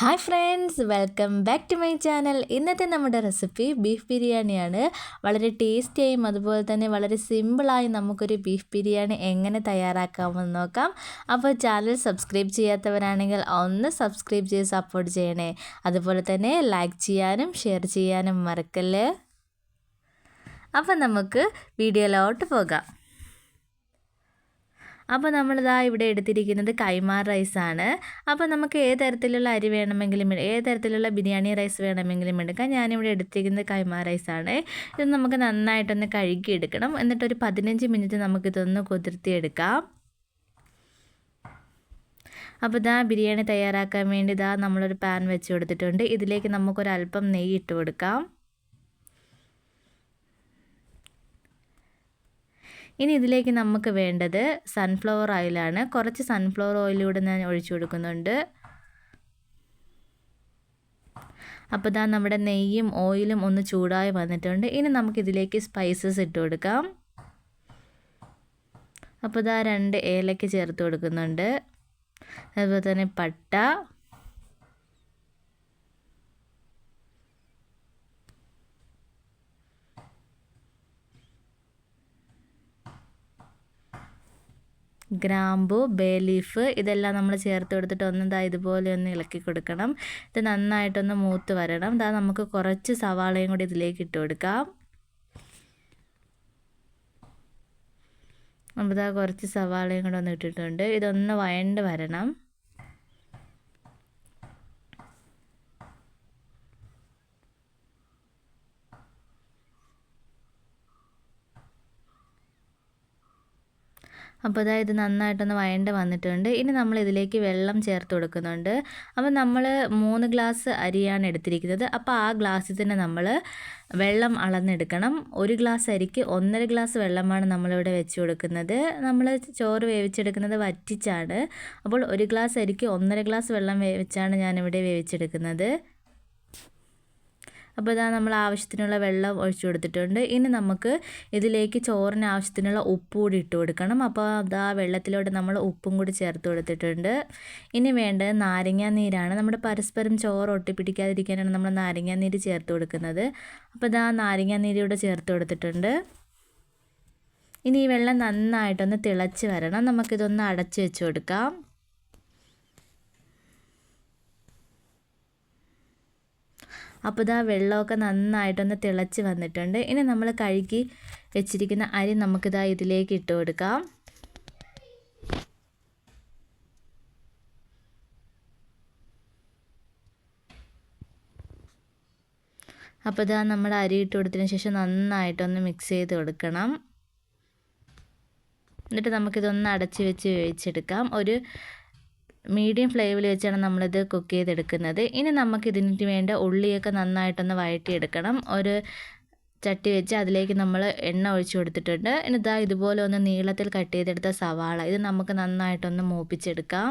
Hi friends welcome back to my channel. ഇന്നത്തെ നമ്മുടെ recipe beef ബിരിയാണിയാണ്. വളരെ ടേസ്റ്റിയായും അതുപോലെ തന്നെ വളരെ സിമ്പിളായും നമുക്കൊരു ബീഫ് ബിരിയാണി എങ്ങനെ തയ്യാറാക്കാമെന്ന് നോക്കാം. അപ്പോൾ ചാനൽ സബ്സ്ക്രൈബ് ചെയ്യാത്തവരാണെങ്കിൽ ഒന്ന് സബ്സ്ക്രൈബ് ചെയ്ത് സപ്പോർട്ട് ചെയ്യണേ. അതുപോലെ തന്നെ ലൈക്ക് ചെയ്യാനും ഷെയർ ചെയ്യാനും മറക്കല്ലേ? അപ്പം നമുക്ക് വീഡിയോയിലോട്ട് പോകാം. അപ്പോൾ നമ്മളിതാ ഇവിടെ എടുത്തിരിക്കുന്നത് കൈമാർ റൈസാണ് അപ്പോൾ നമുക്ക് ഏത് തരത്തിലുള്ള അരി വേണമെങ്കിലും ഏത് തരത്തിലുള്ള ബിരിയാണി റൈസ് വേണമെങ്കിലും എടുക്കാം. ഞാനിവിടെ എടുത്തിരിക്കുന്നത് കൈമാർ റൈസാണ് ഇത് നമുക്ക് നന്നായിട്ടൊന്ന് കഴുകിയെടുക്കണം. എന്നിട്ടൊരു പതിനഞ്ച് മിനിറ്റ് നമുക്കിതൊന്ന് കുതിർത്തിയെടുക്കാം അപ്പോൾ ഇതാ ബിരിയാണി തയ്യാറാക്കാൻ വേണ്ടി ഇതാ നമ്മളൊരു പാൻ വെച്ച് കൊടുത്തിട്ടുണ്ട്. ഇതിലേക്ക് നമുക്കൊരല്പം നെയ്യ് ഇട്ട് കൊടുക്കാം. ഇനി ഇതിലേക്ക് നമുക്ക് വേണ്ടത് സൺഫ്ലവർ ഓയിലാണ് കുറച്ച് സൺഫ്ലവർ ഓയിലൂടെ ഞാൻ ഒഴിച്ചു കൊടുക്കുന്നുണ്ട്. അപ്പോൾ ഇതാ നമ്മുടെ നെയ്യും ഓയിലും ഒന്ന് ചൂടായി വന്നിട്ടുണ്ട്. ഇനി നമുക്കിതിലേക്ക് സ്പൈസസ് ഇട്ട് കൊടുക്കാം. അപ്പോൾ ഇതാ രണ്ട് ഏലക്ക ചേർത്ത് കൊടുക്കുന്നുണ്ട്. അതുപോലെ തന്നെ പട്ട. ഗ്രാമ്പു ബേ ലീഫ് ഇതെല്ലാം നമ്മൾ ചേർത്ത് കൊടുത്തിട്ട് ഒന്ന് ഇതാ ഇതുപോലെ ഒന്ന് ഇളക്കി കൊടുക്കണം. ഇത് നന്നായിട്ടൊന്ന് മൂത്ത് വരണം. ഇതാ നമുക്ക് കുറച്ച് സവാളയും കൂടി ഇതിലേക്ക് ഇട്ട് കൊടുക്കാം. അപ്പോൾ ഇതാ കുറച്ച് സവാളയും കൂടെ ഒന്ന് ഇട്ടിട്ടുണ്ട്. ഇതൊന്ന് വഴണ്ട് വരണം. അപ്പോൾ അതായത് നന്നായിട്ടൊന്ന് വഴണ്ട് വന്നിട്ടുണ്ട്. ഇനി നമ്മൾ ഇതിലേക്ക് വെള്ളം ചേർത്ത് കൊടുക്കുന്നുണ്ട്. അപ്പോൾ നമ്മൾ മൂന്ന് ഗ്ലാസ് അരിയാണ് എടുത്തിരിക്കുന്നത്. അപ്പോൾ ആ ഗ്ലാസ്സിൽ തന്നെ നമ്മൾ വെള്ളം അളന്നെടുക്കണം. ഒരു ഗ്ലാസ് അരിക്ക് ഒന്നര ഗ്ലാസ് വെള്ളമാണ് നമ്മളിവിടെ വെച്ച് കൊടുക്കുന്നത്. നമ്മൾ ചോറ് വേവിച്ചെടുക്കുന്നത് വറ്റിച്ചാണ്. അപ്പോൾ ഒരു ഗ്ലാസ് അരിക്ക് ഒന്നര ഗ്ലാസ് വെള്ളം വേവിച്ചാണ് ഞാനിവിടെ വേവിച്ചെടുക്കുന്നത്. അപ്പോൾ ഇതാ നമ്മൾ ആവശ്യത്തിനുള്ള വെള്ളം ഒഴിച്ചു കൊടുത്തിട്ടുണ്ട്. ഇനി നമുക്ക് ഇതിലേക്ക് ചോറിന് ആവശ്യത്തിനുള്ള ഉപ്പ് കൂടി ഇട്ട് കൊടുക്കണം. അപ്പോൾ അതാ വെള്ളത്തിലോട്ട് നമ്മൾ ഉപ്പും കൂടി ചേർത്ത് കൊടുത്തിട്ടുണ്ട്. ഇനി വേണ്ടത് നാരങ്ങാ നീരാണ്. നമ്മുടെ പരസ്പരം ചോറ് ഒട്ടിപ്പിടിക്കാതിരിക്കാനാണ് നമ്മൾ നാരങ്ങാ നീര് ചേർത്ത് കൊടുക്കുന്നത്. അപ്പോൾ ഇതാ നാരങ്ങാ നീര് ചേർത്ത് കൊടുത്തിട്ടുണ്ട്. ഇനി ഈ വെള്ളം നന്നായിട്ടൊന്ന് തിളച്ച് വരണം. നമുക്കിതൊന്ന് അടച്ചു വെച്ച് കൊടുക്കാം. അപ്പോൾ ഇതാ വെള്ളമൊക്കെ നന്നായിട്ടൊന്ന് തിളച്ച് വന്നിട്ടുണ്ട്. ഇനി നമ്മൾ കഴുകി വെച്ചിരിക്കുന്ന അരി നമുക്കിതാ ഇതിലേക്ക് ഇട്ട് കൊടുക്കാം. അപ്പോൾ ഇതാ നമ്മൾ അരി ഇട്ട് കൊടുത്തതിന് ശേഷം നന്നായിട്ടൊന്ന് മിക്സ് ചെയ്ത് കൊടുക്കണം. എന്നിട്ട് നമുക്കിതൊന്ന് അടച്ച് വെച്ച് വേവിച്ചെടുക്കാം. ഒരു മീഡിയം ഫ്ലെയിമിൽ വെച്ചാണ് നമ്മളിത് കുക്ക് ചെയ്തെടുക്കുന്നത്. ഇനി നമുക്ക് ഇതിന് വേണ്ട ഉള്ളിയൊക്കെ നന്നായിട്ടൊന്ന് വഴറ്റിയെടുക്കണം. ഒരു ചട്ടി വെച്ച് അതിലേക്ക് നമ്മൾ എണ്ണ ഒഴിച്ചു കൊടുത്തിട്ടുണ്ട്. ഇനി ഇതാ ഇതുപോലെ ഒന്ന് നീളത്തിൽ കട്ട് ചെയ്തെടുത്ത സവാള. ഇത് നമുക്ക് നന്നായിട്ടൊന്ന് മൂപ്പിച്ചെടുക്കാം.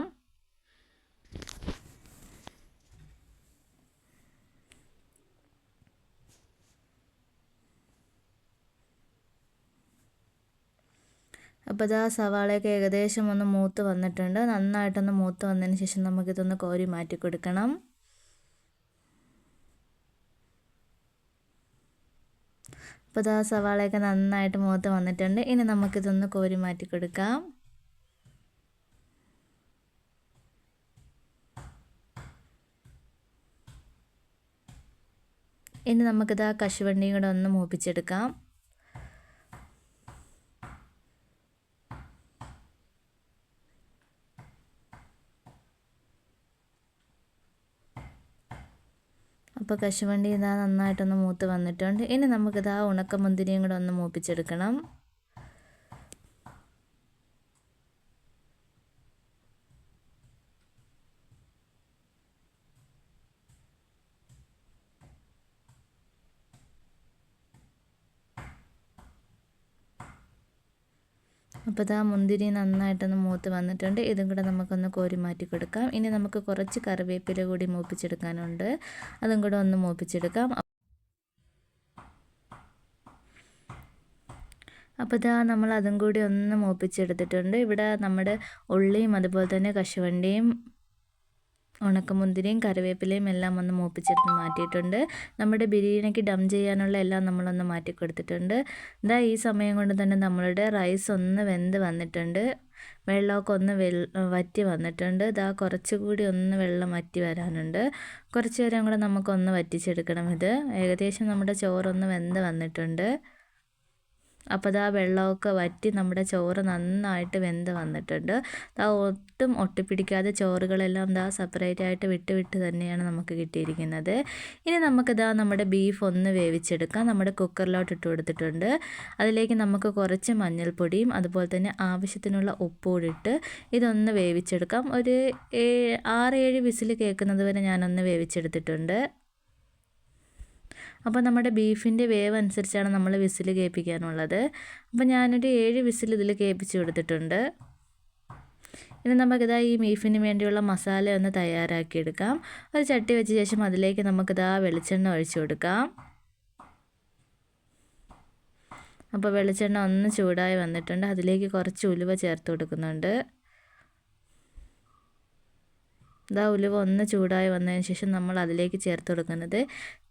അപ്പോൾ ഇതാ സവാളയൊക്കെ ഏകദേശം ഒന്ന് മൂത്ത് വന്നിട്ടുണ്ട്. നന്നായിട്ടൊന്ന് മൂത്ത് വന്നതിന് ശേഷം നമുക്കിതൊന്ന് കോരി മാറ്റി കൊടുക്കണം. അപ്പോൾ ഇതാ സവാളയൊക്കെ നന്നായിട്ട് മൂത്ത് വന്നിട്ടുണ്ട്. ഇനി നമുക്കിതൊന്ന് കോരി മാറ്റി കൊടുക്കാം. ഇനി നമുക്കിതാ കശുവണ്ടിയും കൂടെ ഒന്ന് മൂപ്പിച്ചെടുക്കാം. അപ്പോൾ കശുവണ്ടി ഇതാ നന്നായിട്ടൊന്ന് മൂത്ത് വന്നിട്ടുണ്ട്. ഇനി നമുക്കിതാ ഉണക്കമുന്തിരിയും കൂടെ ഒന്ന് മൂപ്പിച്ചെടുക്കണം. അപ്പോൾ ഇതാ മുന്തിരി നന്നായിട്ടൊന്ന് മൂത്ത് വന്നിട്ടുണ്ട്. ഇതും കൂടെ നമുക്കൊന്ന് കോരി മാറ്റി കൊടുക്കാം. ഇനി നമുക്ക് കുറച്ച് കറിവേപ്പില കൂടി മൂപ്പിച്ചെടുക്കാനുണ്ട്. അതും കൂടെ ഒന്ന് മൂപ്പിച്ചെടുക്കാം. അപ്പോൾ ഇതാ നമ്മൾ അതും കൂടി ഒന്ന് മൂപ്പിച്ചെടുത്തിട്ടുണ്ട്. ഇവിടെ നമ്മുടെ ഉള്ളിയും അതുപോലെ തന്നെ കശുവണ്ടിയും ഉണക്കമുന്തിരിയും കറിവേപ്പിലയും എല്ലാം ഒന്ന് മൂപ്പിച്ചെടുത്ത് മാറ്റിയിട്ടുണ്ട്. നമ്മുടെ ബിരിയാണിക്ക് ഡം ചെയ്യാനുള്ള എല്ലാം നമ്മളൊന്ന് മാറ്റി കൊടുത്തിട്ടുണ്ട് ഇതാ ഈ സമയം കൊണ്ട് തന്നെ നമ്മളുടെ റൈസ് ഒന്ന് വെന്ത് വന്നിട്ടുണ്ട്. വെള്ളമൊക്കെ ഒന്ന് വറ്റി വന്നിട്ടുണ്ട്. ഇതാ കുറച്ചുകൂടി ഒന്ന് വെള്ളം വറ്റി വരാനുണ്ട്. കുറച്ച് നേരം കൂടെ നമുക്കൊന്ന് വറ്റിച്ചെടുക്കണം ഇത്. ഏകദേശം നമ്മുടെ ചോറൊന്ന് വെന്ത് വന്നിട്ടുണ്ട്. അപ്പോൾ ആ വെള്ളമൊക്കെ വറ്റി നമ്മുടെ ചോറ് നന്നായിട്ട് വെന്ത് വന്നിട്ടുണ്ട്. ആ ഒട്ടും ഒട്ടിപ്പിടിക്കാതെ ചോറുകളെല്ലാം ഇതാ സെപ്പറേറ്റ് ആയിട്ട് വിട്ട് വിട്ട് തന്നെയാണ് നമുക്ക് കിട്ടിയിരിക്കുന്നത്. ഇനി നമുക്കിതാ നമ്മുടെ ബീഫ് ഒന്ന് വേവിച്ചെടുക്കാം. നമ്മുടെ കുക്കറിലോട്ട് ഇട്ട് കൊടുത്തിട്ടുണ്ട്. അതിലേക്ക് നമുക്ക് കുറച്ച് മഞ്ഞൾപ്പൊടിയും അതുപോലെ തന്നെ ആവശ്യത്തിനുള്ള ഉപ്പും ഇട്ട് ഇതൊന്ന് വേവിച്ചെടുക്കാം. ഒരു ആറ് ഏഴ് വിസിൽ കേൾക്കുന്നത് വരെ ഞാനൊന്ന് വേവിച്ചെടുത്തിട്ടുണ്ട്. അപ്പോൾ നമ്മുടെ ബീഫിന്റെ വേവ് അനുസരിച്ചാണ് നമ്മൾ വിസിൽ കേൾപ്പിക്കാനുള്ളത്. അപ്പോൾ ഞാനൊരു ഏഴ് വിസിൽ ഇതിൽ കേൾപ്പിച്ച് കൊടുത്തിട്ടുണ്ട്. ഇനി നമുക്കിതാ ഈ ബീഫിന് വേണ്ടിയുള്ള മസാല ഒന്ന് തയ്യാറാക്കിയെടുക്കാം. ഒരു ചട്ടി വെച്ച ശേഷം അതിലേക്ക് നമുക്കിതാ വെളിച്ചെണ്ണ ഒഴിച്ചു കൊടുക്കാം. അപ്പോൾ വെളിച്ചെണ്ണ ഒന്ന് ചൂടായി വന്നിട്ടുണ്ട്. അതിലേക്ക് കുറച്ച് ഉലുവ ചേർത്ത് കൊടുക്കുന്നുണ്ട്. ഇതാ ഉലുവ ഒന്ന് ചൂടായി വന്നതിന് ശേഷം നമ്മൾ അതിലേക്ക് ചേർത്ത് കൊടുക്കുന്നത്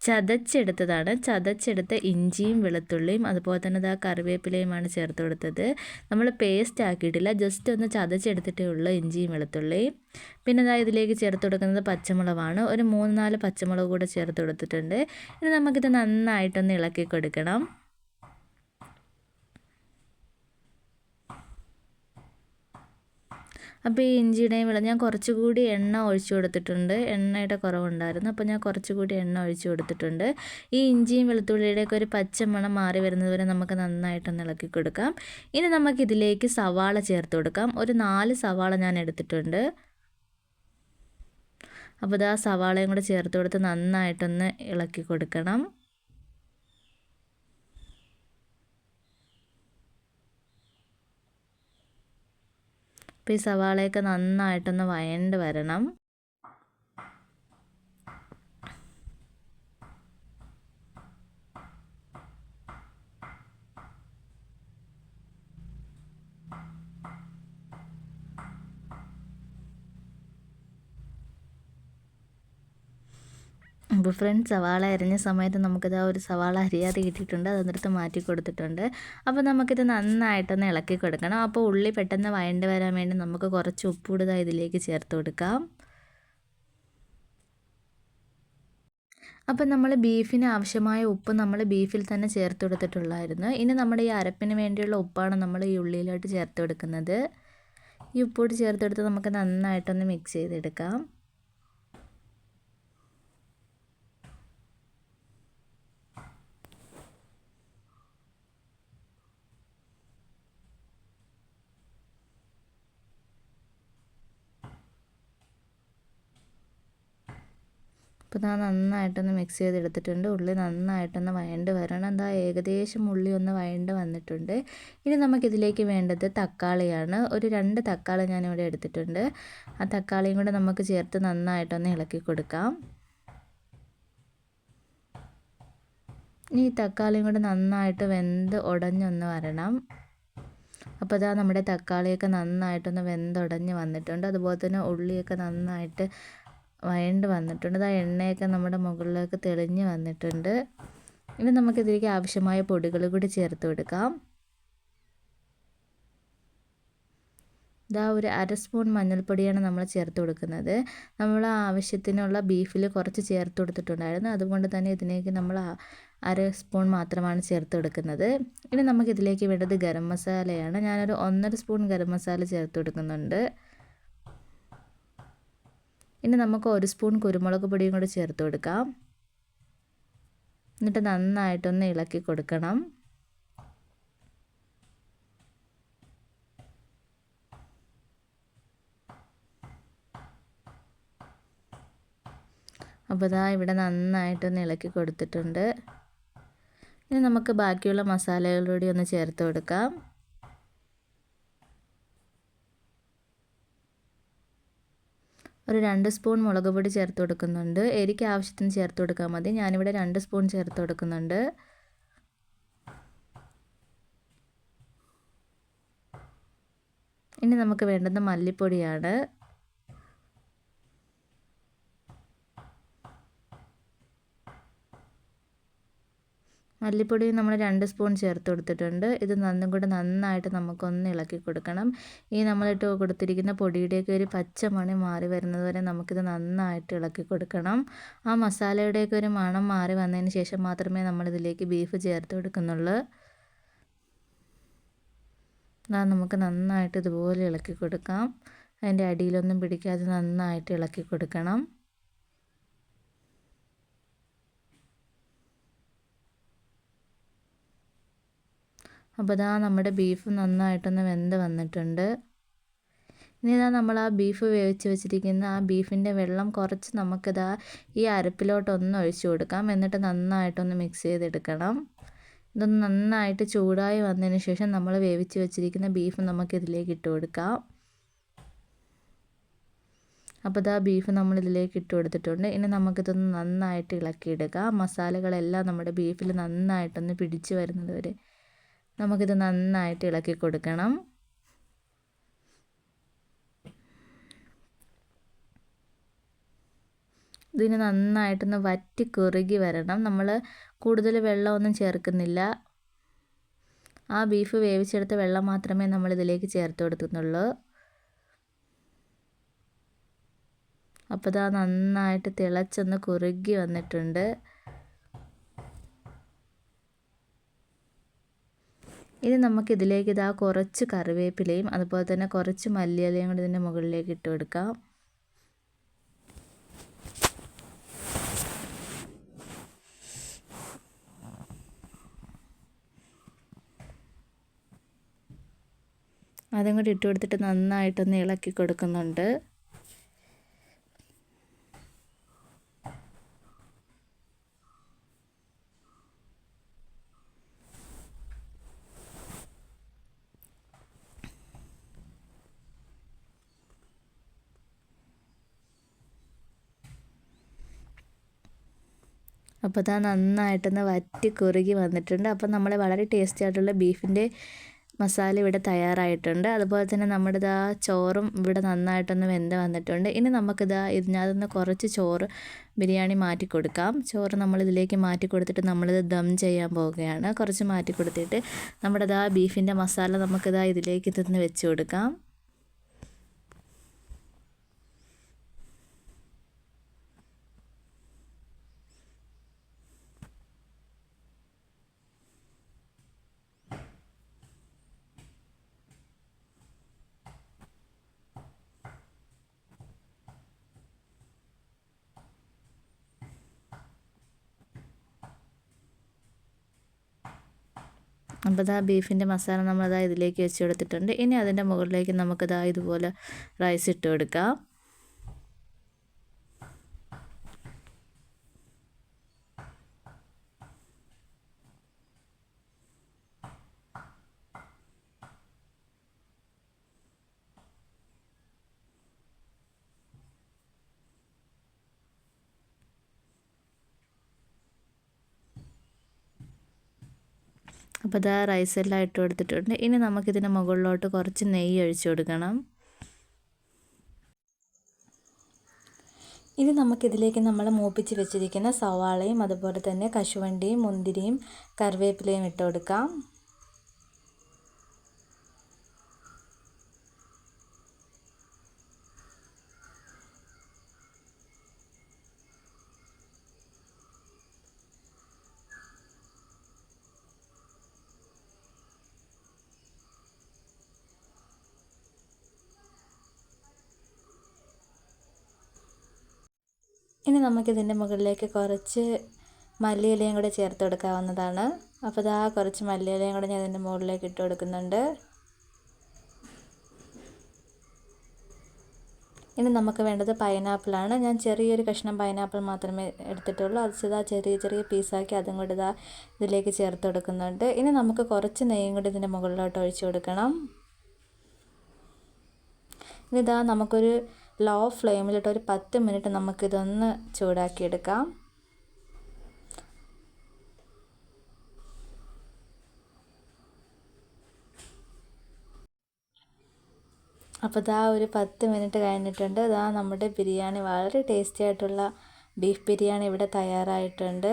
ചതച്ചെടുത്തതാണ്. ചതച്ചെടുത്ത ഇഞ്ചിയും വെളുത്തുള്ളിയും അതുപോലെ തന്നെ ഇതാ കറിവേപ്പിലയുമാണ് ചേർത്ത് കൊടുത്തത്. നമ്മൾ പേസ്റ്റ് ആക്കിയിട്ടില്ല ജസ്റ്റ് ഒന്ന് ചതച്ചെടുത്തിട്ടേ ഉള്ളൂ ഇഞ്ചിയും വെളുത്തുള്ളിയും. പിന്നെ ഇതാ ഇതിലേക്ക് ചേർത്ത് കൊടുക്കുന്നത് പച്ചമുളകാണ്. ഒരു മൂന്ന് നാല് പച്ചമുളക് കൂടെ ചേർത്ത് കൊടുത്തിട്ടുണ്ട്. ഇനി നമുക്കിത് നന്നായിട്ടൊന്ന് ഇളക്കി കൊടുക്കണം. അപ്പോൾ ഈ ഇഞ്ചിയുടെയും വെള്ളം ഞാൻ കുറച്ചുകൂടി എണ്ണ ഒഴിച്ചു കൊടുത്തിട്ടുണ്ട്. എണ്ണയുടെ കുറവുണ്ടായിരുന്നു. അപ്പോൾ ഞാൻ കുറച്ചുകൂടി എണ്ണ ഒഴിച്ചു കൊടുത്തിട്ടുണ്ട്. ഈ ഇഞ്ചിയും വെളുത്തുള്ളിയുടെയൊക്കെ ഒരു പച്ച മണം മാറി വരുന്നത് വരെ നമുക്ക് നന്നായിട്ടൊന്ന് ഇളക്കി കൊടുക്കാം. ഇനി നമുക്കിതിലേക്ക് സവാള ചേർത്ത് കൊടുക്കാം. ഒരു നാല് സവാള ഞാൻ എടുത്തിട്ടുണ്ട്. അപ്പോൾ ഇതാ സവാളയും കൂടെ ചേർത്ത് കൊടുത്ത് നന്നായിട്ടൊന്ന് ഇളക്കി കൊടുക്കണം. അപ്പോൾ ഈ സവാളയൊക്കെ നന്നായിട്ടൊന്ന് വയണ്ട് വരണം. അപ്പോൾ ഫ്രണ്ട് സവാള അരിഞ്ഞ സമയത്ത് നമുക്കിത് ആ ഒരു സവാള അരിയാതെ കിട്ടിയിട്ടുണ്ട്. അതെടുത്ത് മാറ്റി കൊടുത്തിട്ടുണ്ട്. അപ്പോൾ നമുക്കിത് നന്നായിട്ടൊന്ന് ഇളക്കി കൊടുക്കണം. അപ്പോൾ ഉള്ളി പെട്ടെന്ന് വഴണ്ട് വരാൻ വേണ്ടി നമുക്ക് കുറച്ച് ഉപ്പ് ഉപ്പുകൂടുത ഇതിലേക്ക് ചേർത്ത് കൊടുക്കാം. അപ്പം നമ്മൾ ബീഫിന് ആവശ്യമായ ഉപ്പ് നമ്മൾ ബീഫിൽ തന്നെ ചേർത്ത് കൊടുത്തിട്ടുള്ളായിരുന്നു. ഇനി നമ്മുടെ ഈ അരപ്പിന് വേണ്ടിയുള്ള ഉപ്പാണ് നമ്മൾ ഈ ഉള്ളിയിലോട്ട് ചേർത്ത് കൊടുക്കുന്നത്. ഈ ഉപ്പോട്ട് ചേർത്തെടുത്ത് നമുക്ക് നന്നായിട്ടൊന്ന് മിക്സ് ചെയ്തെടുക്കാം. അപ്പോൾ ഞാൻ നന്നായിട്ടൊന്ന് മിക്സ് ചെയ്തെടുത്തിട്ടുണ്ട്. ഉള്ളി നന്നായിട്ടൊന്ന് വഴണ്ട് വരണം. എന്താ ഏകദേശം ഉള്ളി ഒന്ന് വഴണ്ട് വന്നിട്ടുണ്ട്. ഇനി നമുക്കിതിലേക്ക് വേണ്ടത് തക്കാളിയാണ്. ഒരു രണ്ട് തക്കാളി ഞാനിവിടെ എടുത്തിട്ടുണ്ട്. ആ തക്കാളിയും കൂടെ നമുക്ക് ചേർത്ത് നന്നായിട്ടൊന്ന് ഇളക്കി കൊടുക്കാം. ഇനി ഈ തക്കാളിയും കൂടെ നന്നായിട്ട് വെന്ത് ഉടഞ്ഞൊന്ന് വരണം. അപ്പോൾ ഇതാ നമ്മുടെ തക്കാളിയൊക്കെ നന്നായിട്ടൊന്ന് വെന്തുടഞ്ഞ് വന്നിട്ടുണ്ട്. അതുപോലെ തന്നെ ഉള്ളിയൊക്കെ നന്നായിട്ട് വഴണ്ട് വന്നിട്ടുണ്ട്. ആ എണ്ണയൊക്കെ നമ്മുടെ മുകളിലേക്ക് തെളിഞ്ഞ് വന്നിട്ടുണ്ട്. ഇനി നമുക്കിതിലേക്ക് ആവശ്യമായ പൊടികൾ കൂടി ചേർത്ത് കൊടുക്കാം. ഇതാ ഒരു അര സ്പൂൺ മഞ്ഞൾപ്പൊടിയാണ് നമ്മൾ ചേർത്ത് കൊടുക്കുന്നത്. നമ്മൾ ആവശ്യത്തിനുള്ള ബീഫിൽ കുറച്ച് ചേർത്ത് കൊടുത്തിട്ടുണ്ടായിരുന്നു. അതുകൊണ്ട് തന്നെ ഇതിലേക്ക് നമ്മൾ അര സ്പൂൺ മാത്രമാണ് ചേർത്ത് കൊടുക്കുന്നത്. ഇനി നമുക്കിതിലേക്ക് വേണ്ടത് ഗരം മസാലയാണ്. ഞാനൊരു ഒന്നര സ്പൂൺ ഗരം മസാല ചേർത്ത് കൊടുക്കുന്നുണ്ട്. ഇനി നമുക്ക് ഒരു സ്പൂൺ കുരുമുളക് പൊടിയും കൂടി ചേർത്ത് കൊടുക്കാം. എന്നിട്ട് നന്നായിട്ടൊന്ന് ഇളക്കി കൊടുക്കണം. അപ്പോൾ ഇതാ ഇവിടെ നന്നായിട്ടൊന്ന് ഇളക്കി കൊടുത്തിട്ടുണ്ട്. ഇനി നമുക്ക് ബാക്കിയുള്ള മസാലകളൂടി ഒന്ന് ചേർത്ത് കൊടുക്കാം. ഒരു രണ്ട് സ്പൂൺ മുളക് പൊടി ചേർത്ത് കൊടുക്കുന്നുണ്ട്. എരിക്ക് ആവശ്യത്തിന് ചേർത്ത് കൊടുക്കാൻ മതി. ഞാനിവിടെ രണ്ട് സ്പൂൺ ചേർത്ത് കൊടുക്കുന്നുണ്ട്. ഇനി നമുക്ക് വേണ്ടത് മല്ലിപ്പൊടിയാണ്. മല്ലിപ്പൊടി നമ്മൾ രണ്ട് സ്പൂൺ ചേർത്ത് കൊടുത്തിട്ടുണ്ട്. ഇത് നന്നും കൂടെ നന്നായിട്ട് നമുക്കൊന്ന് ഇളക്കി കൊടുക്കണം. ഈ നമ്മളിട്ട് കൊടുത്തിരിക്കുന്ന പൊടിയുടെയൊക്കെ ഒരു പച്ച മണി മാറി വരുന്നത് വരെ നമുക്കിത് നന്നായിട്ട് ഇളക്കി കൊടുക്കണം. ആ മസാലയുടെയൊക്കെ ഒരു മണം മാറി വന്നതിന് ശേഷം മാത്രമേ നമ്മളിതിലേക്ക് ബീഫ് ചേർത്ത് കൊടുക്കുന്നുള്ളൂ. നമുക്ക് നന്നായിട്ട് ഇതുപോലെ ഇളക്കി കൊടുക്കാം. അതിന്റെ അടിയിലൊന്നും പിടിക്കാതെ നന്നായിട്ട് ഇളക്കി കൊടുക്കണം. അപ്പോൾ ഇതാ നമ്മുടെ ബീഫ് നന്നായിട്ടൊന്ന് വെന്ത് വന്നിട്ടുണ്ട്. ഇനി ഇതാ നമ്മൾ ആ ബീഫ് വേവിച്ച് വെച്ചിരിക്കുന്ന ആ ബീഫിന്റെ വെള്ളം കുറച്ച് നമുക്കിതാ ഈ അരപ്പിലോട്ടൊന്ന് ഒഴിച്ചു കൊടുക്കാം. എന്നിട്ട് നന്നായിട്ടൊന്ന് മിക്സ് ചെയ്തെടുക്കണം. ഇതൊന്ന് നന്നായിട്ട് ചൂടായി വന്നതിന് ശേഷം നമ്മൾ വേവിച്ച് വെച്ചിരിക്കുന്ന ബീഫ് നമുക്കിതിലേക്ക് ഇട്ട് കൊടുക്കാം. അപ്പോൾ ഇതാ ബീഫ് നമ്മൾ ഇതിലേക്ക് ഇട്ട് കൊടുത്തിട്ടുണ്ട്. ഇനി നമുക്കിതൊന്ന് നന്നായിട്ട് ഇളക്കിയിടുക മസാലകളെല്ലാം നമ്മുടെ ബീഫിൽ നന്നായിട്ടൊന്ന് പിടിച്ച് വരുന്നത് വരെ. നമുക്കിത് നന്നായിട്ട് ഇളക്കി കൊടുക്കണം. ഇതിന് നന്നായിട്ടൊന്ന് വറ്റി കുറുകി വരണം. നമ്മൾ കൂടുതൽ വെള്ളമൊന്നും ചേർക്കുന്നില്ല. ആ ബീഫ് വേവിച്ചെടുത്ത വെള്ളം മാത്രമേ നമ്മൾ ഇതിലേക്ക് ചേർത്ത് കൊടുക്കുന്നുള്ളൂ. അപ്പോൾ ഇതാ നന്നായിട്ട് തിളച്ചൊന്ന് കുറുകി വന്നിട്ടുണ്ട്. ഇനി നമുക്കിതിലേക്ക് ഇതാ കുറച്ച് കറിവേപ്പിലയും അതുപോലെ തന്നെ കുറച്ച് മല്ലിയിലയും കൂടി ഇതിന്റെ മുകളിലേക്ക് ഇട്ട് കൊടുക്കാം. അതും കൂടി ഇട്ട് കൊടുത്തിട്ട് നന്നായിട്ടൊന്ന് ഇളക്കി കൊടുക്കുന്നുണ്ട്. അപ്പോൾ ഇതാ നന്നായിട്ടൊന്ന് വറ്റി കുറുകി വന്നിട്ടുണ്ട്. അപ്പോൾ നമ്മൾ വളരെ ടേസ്റ്റി ആയിട്ടുള്ള ബീഫിന്റെ മസാല ഇവിടെ തയ്യാറായിട്ടുണ്ട്. അതുപോലെ തന്നെ നമ്മുടെ ഇതാ ചോറും ഇവിടെ നന്നായിട്ടൊന്ന് വെന്ത് വന്നിട്ടുണ്ട്. ഇനി നമുക്കിതാ ഇതിനകത്തുനിന്ന് കുറച്ച് ചോറ് ബിരിയാണി മാറ്റി കൊടുക്കാം. ചോറ് നമ്മളിതിലേക്ക് മാറ്റി കൊടുത്തിട്ട് നമ്മളിത് ദം ചെയ്യാൻ പോവുകയാണ്. കുറച്ച് മാറ്റി കൊടുത്തിട്ട് നമ്മുടെ ഇതാ ബീഫിന്റെ മസാല നമുക്കിതാ ഇതിലേക്ക് ഇതൊന്ന് വെച്ച് കൊടുക്കാം. അപ്പോൾ ഇതാ ബീഫിന്റെ മസാല നമ്മളതാ ഇതിലേക്ക് വെച്ച് കൊടുത്തിട്ടുണ്ട്. ഇനി അതിന്റെ മുകളിലേക്ക് നമുക്കിതാ ഇതുപോലെ റൈസ് ഇട്ട് കൊടുക്കാം. അപ്പോൾ ഇതാ റൈസ് എല്ലാം ഇട്ട് കൊടുത്തിട്ടുണ്ട്. ഇനി നമുക്കിതിന്റെ മുകളിലോട്ട് കുറച്ച് നെയ്യ് ഒഴിച്ചു കൊടുക്കണം. ഇനി നമുക്കിതിലേക്ക് നമ്മൾ മൂപ്പിച്ച് വെച്ചിരിക്കുന്ന സവാളയും അതുപോലെ തന്നെ കശുവണ്ടിയും മുന്തിരിയും കറിവേപ്പിലയും ഇട്ട് കൊടുക്കാം. ഇനി നമുക്കിതിന്റെ മുകളിലേക്ക് കുറച്ച് മല്ലിയിലയും കൂടെ ചേർത്ത് കൊടുക്കാവുന്നതാണ്. അപ്പോൾ ഇതാ കുറച്ച് മല്ലിയിലയും കൂടെ ഞാൻ ഇതിന്റെ മുകളിലേക്ക് ഇട്ട് കൊടുക്കുന്നുണ്ട്. ഇനി നമുക്ക് വേണ്ടത് പൈനാപ്പിളാണ്. ഞാൻ ചെറിയൊരു കഷ്ണം പൈനാപ്പിൾ മാത്രമേ എടുത്തിട്ടുള്ളൂ. അത് ഇതാ ചെറിയ ചെറിയ പീസാക്കി അതും കൂടി ഇതാ ഇതിലേക്ക് ചേർത്ത് കൊടുക്കുന്നുണ്ട്. ഇനി നമുക്ക് കുറച്ച് നെയ്യും കൂടി ഇതിന്റെ മുകളിലോട്ട് ഒഴിച്ചു കൊടുക്കണം. ഇനി ഇനിതാ നമുക്കൊരു ലോ ഫ്ലെയിമിലിട്ട് ഒരു പത്ത് മിനിറ്റ് നമുക്കിതൊന്ന് ചൂടാക്കിയെടുക്കാം. അപ്പോൾ ഇതാ ഒരു പത്ത് മിനിറ്റ് കഴിഞ്ഞിട്ടുണ്ട്. ഇതാ നമ്മുടെ ബിരിയാണി വളരെ ടേസ്റ്റി ആയിട്ടുള്ള ബീഫ് ബിരിയാണി ഇവിടെ തയ്യാറായിട്ടുണ്ട്.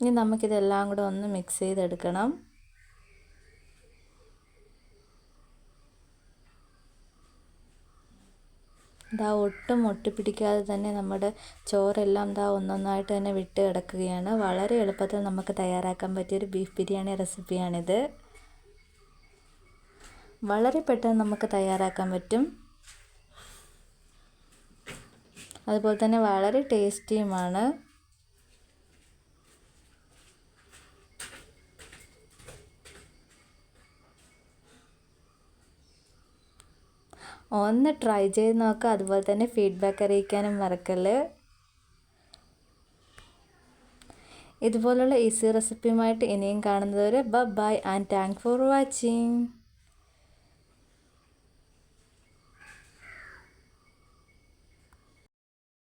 ഇനി നമുക്കിതെല്ലാം കൂടെ ഒന്ന് മിക്സ് ചെയ്തെടുക്കണം. ഇതാ ഒട്ടും ഒട്ടിപ്പിടിക്കാതെ തന്നെ നമ്മുടെ ചോറെല്ലാം ഇതാ ഒന്നൊന്നായിട്ട് തന്നെ വിട്ട് കിടക്കുകയാണ്. വളരെ എളുപ്പത്തിൽ നമുക്ക് തയ്യാറാക്കാൻ പറ്റിയൊരു ബീഫ് ബിരിയാണി റെസിപ്പിയാണിത്. വളരെ പെട്ടെന്ന് നമുക്ക് തയ്യാറാക്കാൻ പറ്റും. അതുപോലെ തന്നെ വളരെ ടേസ്റ്റിയുമാണ്. ഒന്ന് ട്രൈ ചെയ്ത് നോക്കുക അതുപോലെ തന്നെ ഫീഡ്ബാക്ക് അറിയിക്കാനും മറക്കല്ല്. ഇതുപോലുള്ള ഈസി റെസിപ്പിയുമായിട്ട് ഇനിയും കാണുന്നതുവരെ ബ bye and thank for watching